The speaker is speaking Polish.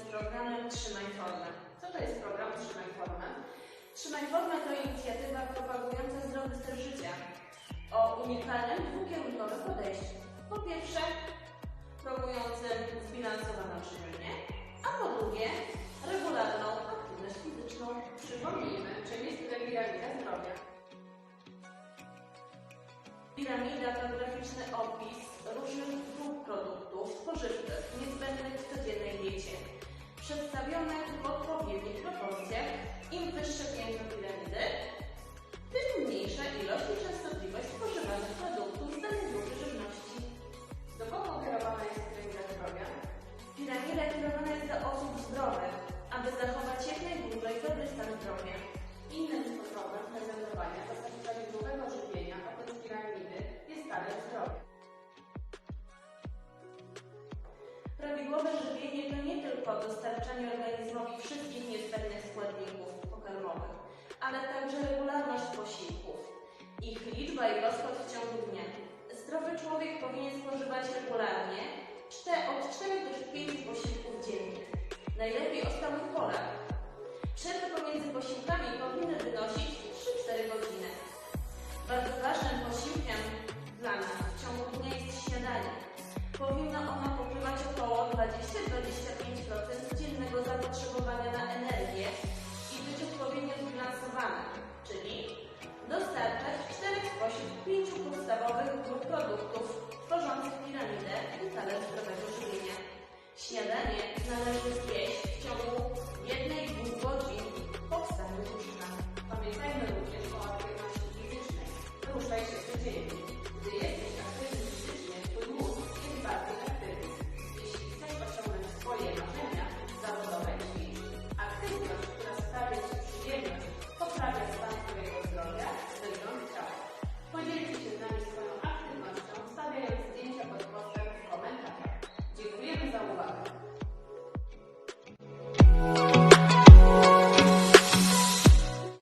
z programem Trzymaj Formę. Co to jest program Trzymaj Formę? Trzymaj Formę to inicjatywa propagująca zdrowy styl życia o unikalnym dwukierunkowym podejściu. Po pierwsze, promującym zbilansowaną żywienie, a po drugie, regularną aktywność fizyczną. Przypomnijmy, czym jest piramida zdrowia. Piramida to graficzny obraz Prawidłowe żywienie to nie tylko dostarczanie organizmowi wszystkich niezbędnych składników pokarmowych, ale także regularność posiłków, ich liczba i rozkład w ciągu dnia. Zdrowy człowiek powinien spożywać regularnie od 4 do 5 posiłków dziennie, najlepiej o stałych porach. Przerwy pomiędzy posiłkami powinny wynosić 20-25% dziennego zapotrzebowania na energię i być odpowiednio zbilansowane, czyli dostarczać 4 spośród 5 podstawowych grup produktów tworzących piramidę i talerz zdrowego żywienia. Śniadanie należy zjeść w ciągu 1-2 godzin po wstaniu z. Pamiętajmy również o aktywności fizycznej. Ruszaj się codziennie.